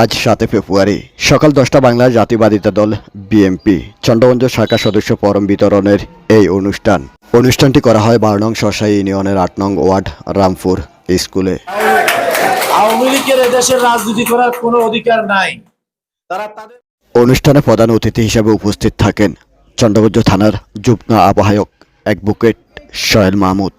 আজ সাতে ফেব্রুয়ারি সকাল দশটা বাংলা জাতীয়বাদিতা দল বিএমপি চন্দ্রগঞ্জ শাখা সদস্য পরম বিতরণের এই অনুষ্ঠান। অনুষ্ঠানটি করা হয় বারো নং সরসাই ইউনিয়নের আট নং ওয়ার্ড রামপুর স্কুলে। আওয়ামী লীগের রাজনীতি করার কোনো অধিকার নাই। তারা তাদের অনুষ্ঠানে প্রধান অতিথি হিসেবে উপস্থিত থাকেন চন্দ্রগঞ্জ থানার যুগ্ম আবাহক অ্যাডভোকেট সোহেল মাহমুদ।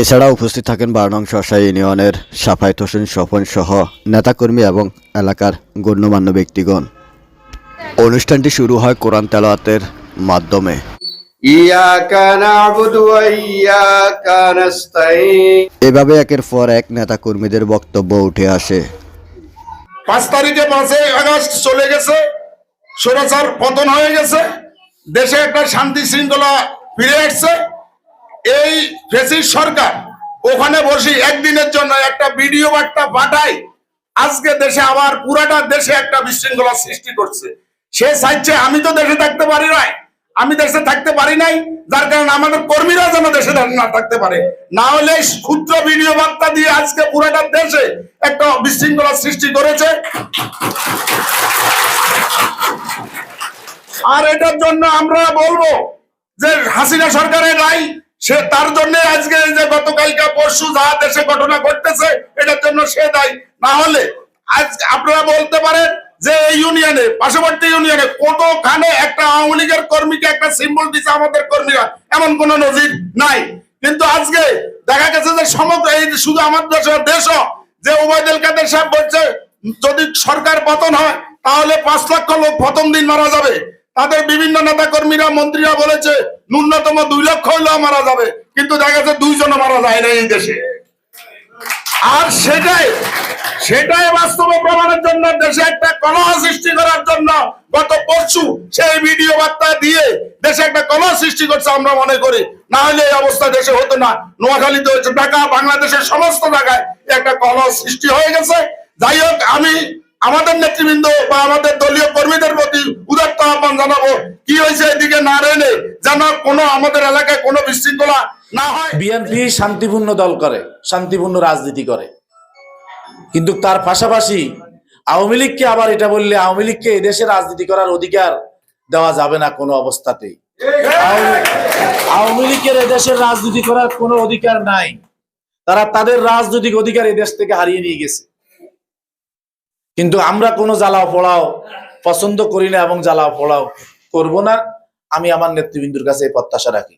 এছাড়া উপস্থিত থাকেন বারনং শশা ইউনিয়নের সাফাই হোসেন স্বপন সহ নেতাকর্মী এবং এলাকার গণ্যমান্য ব্যক্তিগণ। অনুষ্ঠানটি শুরু হয় কোরআন তেলাওয়াতের মাধ্যমে। এভাবে একের পর এক নেতা কর্মীদের বক্তব্য উঠে আসে। পাঁচ তারিখে পাঁচই আগস্ট চলে গেছে সরাচার পতন হয়ে গেছে দেশে একটা শান্তি শৃঙ্খলা ফিরে আসছে। ফেসিস সরকার, ওখানে বসে একদিনের জন্য একটা ভিডিও বার্তা পাঠায় আজকে দেশে আবার পুরাটা দেশে একটা বিশৃঙ্খলা সৃষ্টি করছে। সে চাইছে আমি তো দেশে থাকতে পারি নাই। আমি দেশে থাকতে পারি নাই, যার কারণে আমাদের কর্মীরা যেন দেশে না থাকতে পারে। না হলে ক্ষুদ্র ভিডিও বার্তা দিয়ে আজকে পুরাটা দেশে একটা বিশৃঙ্খলা সৃষ্টি করেছে। আর এটার জন্য আমরা বলব যে হাসিনা সরকারের রায় সে তার জন্য আজকে যে গতকালকে পরশু যা দেশে ঘটনা ঘটতেছে, এটার জন্য সে দায়ী। না হলে আজ আপনারা বলতে পারেন যে এই ইউনিয়নে পার্শ্ববর্তী ইউনিয়নে কতখানে একটা আওয়ামী লীগের কর্মীকে একটা সিম্বল দিচ্ছে আমাদের কর্মীরা, এমন কোন নজির নাই। কিন্তু আজকে দেখা গেছে যে সমগ্র এই শুধু আমাদের দেশের দেশও যে ওবায়দুল কাদের সাহেব বলছে, যদি সরকার পতন হয়, তাহলে পাঁচ লক্ষ লোক প্রথম দিন মারা যাবে। তাদের বিভিন্ন নেতা কর্মীরা মন্ত্রীরা বলেছে ন্যূনতম দুই লক্ষ হইলেও মারা যাবে। কিন্তু দেখা যাচ্ছে দুইজনও মারা যায় না এই দেশে। আর সেটাই সেটাই বাস্তবে প্রমাণের জন্য দেশে একটা কলহ সৃষ্টি করার জন্য গত পরশু সেই ভিডিও বার্তা দিয়ে দেশে একটা কলহ সৃষ্টি করছে আমরা মনে করি। না হলে এই অবস্থা দেশে হতো না। নোয়াখালীতে হয়েছে ঢাকা, বাংলাদেশের সমস্ত জায়গায় একটা কলহ সৃষ্টি হয়ে গেছে। যাই হোক, আমি আমাদের নেতৃবৃন্দ বা আমাদের দলীয় কর্মীদের প্রতি উদাত্ত আহ্বান জানাব। কি হয়েছে এদিকে না রেনে যেন কোনো আমাদের এলাকায় কোনো বিশৃঙ্খলা না হয়। বিএনপি শান্তিপূর্ণ দল করে, শান্তিপূর্ণ রাজনীতি করে। কিন্তু তার পাশাপাশি আওয়ামী লীগকে আবার এটা বললে, আওয়ামী লীগকে এদেশে রাজনীতি করার অধিকার দেওয়া যাবে না কোনো অবস্থাতেই। আওয়ামী লীগের এদেশের রাজনীতি করার কোনো অধিকার নাই। তারা তাদের রাজনৈতিক অধিকার এদেশ থেকে হারিয়ে নিয়ে গেছে। কিন্তু আমরা কোনো জ্বালাও পোড়াও পছন্দ করি না এবং জ্বালাও পোড়াও করব না। আমি আমার নেতৃবৃন্দুর কাছে এই প্রত্যাশা রাখি।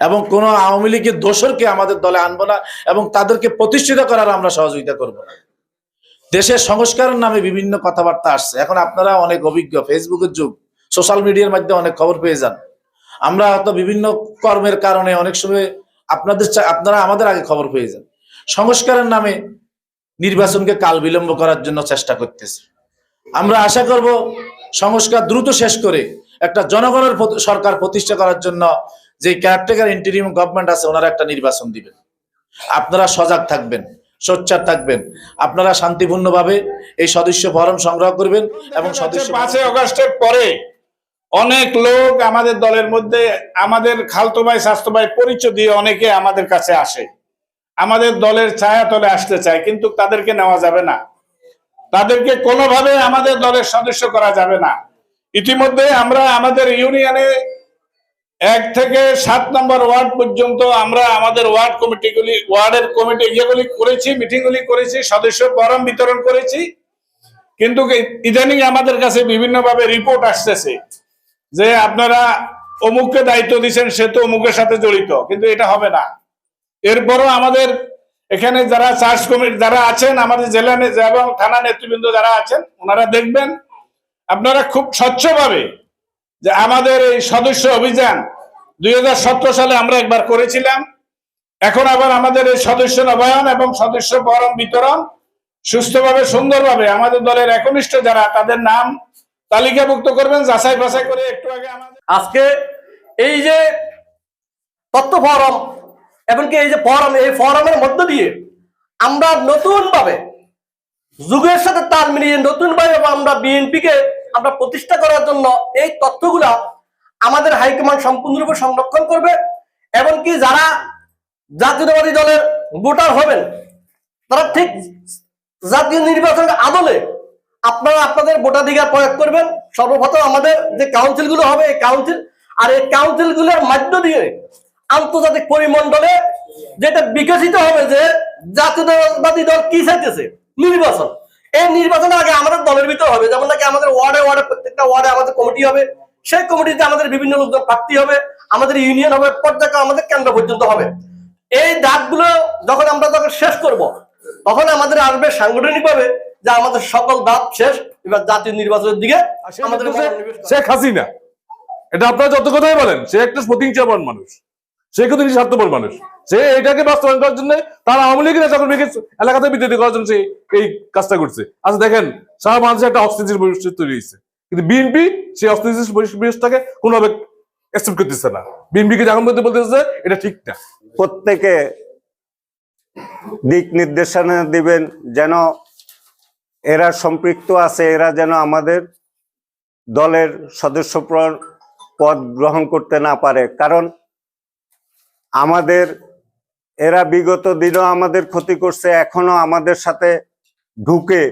এবং কোন আওয়ামী লীগের দোসরকে আমাদের দলে আনব না এবং তাদেরকে প্রতিষ্ঠিত করার আমরা সহযোগিতা করব না। দেশের সংস্কারের নামে বিভিন্ন কথাবার্তা আসছে। এখন আপনারা অনেক অভিজ্ঞ। ফেসবুকের যুগ। সোশ্যাল মিডিয়ার মাধ্যমে অনেক খবর পেয়ে যান। আমরা হয়তো বিভিন্ন কর্মের কারণে অনেক সময় আপনাদের আপনারা আমাদের আগে খবর পেয়ে যান। সংস্কারের নামে নির্বাচনকে কাল বিলম্ব করার জন্য চেষ্টা করতেছে। আমরা আশা করব সংস্কার দ্রুত শেষ করে একটা জনগণের সরকার প্রতিষ্ঠা করার জন্য যে ক্যারেক্টার ইন্টারিম গভর্নমেন্ট আছে ওনারা একটা নির্বাচন দিবেন। আপনারা সজাগ থাকবেন সোচ্চার থাকবেন। আপনারা শান্তিপূর্ণভাবে এই সদস্য ফরম সংগ্রহ করবেন এবং সদস্য পাঁচই অগস্টের পরে অনেক লোক আমাদের দলের মধ্যে আমাদের খালতো ভাই স্বাস্থ্য ভাই পরিচয় দিয়ে অনেকে আমাদের কাছে আসে। আমাদের দলের ছায়া তলে আসতে চায়, কিন্তু তাদেরকে নেওয়া যাবে না। তাদেরকে কোনোভাবে আমাদের দলের সদস্য করা যাবে না। ইতিমধ্যে আমরা আমাদের ইউনিয়নে এক থেকে সাত নম্বর ওয়ার্ড পর্যন্ত আমরা আমাদের ওয়ার্ড কমিটিগুলি, ওয়ার্ডের কমিটি ইয়েগুলি করেছি, মিটিংগুলি করেছি, সদস্য ফরম বিতরণ করেছি। কিন্তু ইদানিং আমাদের কাছে বিভিন্নভাবে রিপোর্ট আসতেছে যে আপনারা অমুককে দায়িত্ব দিচ্ছেন, সে তো অমুকের সাথে জড়িত, কিন্তু এটা হবে না। এরপরও আমাদের এখানে যারা চার্জ কমিটি যারা আছেন, আমাদের জেলা এবং থানা নেতৃবৃন্দ যারা আছেন, ওনারা দেখবেন আপনারা খুব স্বচ্ছভাবে যে আমাদের এই সদস্য অভিযান দুই হাজার সতেরো সালে আমরা একবার করেছিলাম। এখন আবার আমাদের এই সদস্য নবায়ন এবং সদস্য ফরম বিতরণ সুস্থভাবে, সুন্দরভাবে আমাদের দলের একনিষ্ঠ যারা, তাদের নাম তালিকাভুক্ত করবেন যাচাই বাছাই করে একটু আগে আমাদের আজকে এই যে তথ্য ফরম এমনকি এই যে ফরম, এই ফরমের মধ্য দিয়ে আমরা নতুন ভাবে যুগের সাথে তাল মিলিয়ে নতুন ভাবে আমরা বিএনপি কে আমরা প্রতিষ্ঠা করার জন্য এই তথ্যগুলা আমাদের হাইকমান্ড সম্পূর্ণরূপে সংরক্ষণ করবে। এমনকি যারা জাতীয়তাবাদী দলের ভোটার হবেন, তারা ঠিক জাতীয় নির্বাচনের আদলে আপনারা আপনাদের ভোটাধিকার প্রয়োগ করবেন। সর্বপ্রথম আমাদের যে কাউন্সিলগুলো হবে, এই কাউন্সিল আর এই কাউন্সিলগুলোর মধ্য দিয়ে আন্তর্জাতিক পরিমণ্ডলে যেটা বিকশিত হবে যে জাতীয়তাবাদী দল কি চাইতেছে? নির্বাচন। এই নির্বাচন আগে আমাদের দলের ভিতর হবে। যেমন নাকি আমাদের ওয়ার্ডে ওয়ার্ডে প্রত্যেকটা ওয়ার্ডে আমাদের কমিটি হবে। সেই কমিটিতে আমাদের বিভিন্ন লোকজন প্রার্থী হবে। আমাদের ইউনিয়ন হবে পর্যায়ে আমাদের কেন্দ্র পর্যন্ত হবে। এই দাগগুলো যখন আমরা যখন শেষ করব তখন আমাদের আসবে সাংগঠনিক ভাবে যে আমাদের সকল দাঁত শেষ। এবার জাতীয় নির্বাচনের দিকে আমাদের শেখ হাসিনা এটা আপনারা যত কথাই বলেন সে একটা প্রতিহিংসাবান মানুষ। সে কিন্তু নিজে স্বার্থপর মানুষ। সে এটাকে বাস্তবায়ন করার জন্য তার আওয়ামী লীগের নেতাকর্মীকে এলাকাতে বিদ্যুৎ করার জন্য এই কাজটা করছে। আচ্ছা দেখেন, সারা বাংলাদেশে একটা অস্থিতিশীল পরিস্থিতি তৈরি হয়েছে। কিন্তু বিএনপি সেই অস্থিতিশীল পরিবেশটাকে কোনোভাবে অ্যাকসেপ্ট করতেছে না। বিএনপিকে যখন বলতে বলতেছে এটা ঠিক না। প্রত্যেকে দিক নির্দেশনা দিবেন যেন এরা সম্পৃক্ত আছে, এরা যেন আমাদের দলের সদস্য পদ গ্রহণ করতে না পারে। কারণ আমাদের, এরা বিগত দিনও আমাদের ক্ষতি করছে এখনও আমাদের সাথে ঢুকে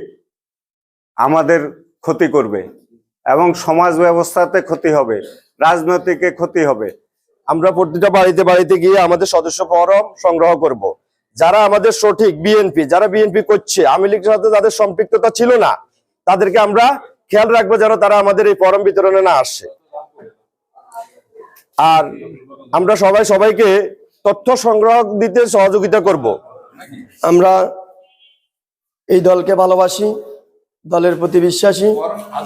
আমাদের ক্ষতি করবে এবং সমাজ ব্যবস্থাতে ক্ষতি হবে, রাজনৈতিকে ক্ষতি হবে। আমরা প্রতিটা বাড়িতে বাড়িতে গিয়ে আমাদের সদস্য ফরম সংগ্রহ করব। যারা আমাদের সঠিক বিএনপি যারা বিএনপি করছে, আওয়ামী লীগের সাথে যাদের সম্পৃক্ততা ছিল না। তাদেরকে আমরা খেয়াল রাখব যেন তারা আমাদের এই ফরম বিতরণে না আসে। আর আমরা সবাই সবাইকে তথ্য সংগ্রহ দিতে সহযোগিতা করব। আমরা এই দলকে ভালোবাসি, দলের প্রতি বিশ্বাসী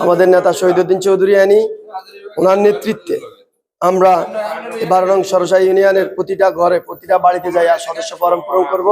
আমাদের নেতা শহীদুদ্দিন চৌধুরী আনি, ওনার নেতৃত্বে আমরা বারো নং সরসাই ইউনিয়নের প্রতিটা ঘরে, প্রতিটা বাড়িতে যাই আর সদস্য ফরম পূরণ করব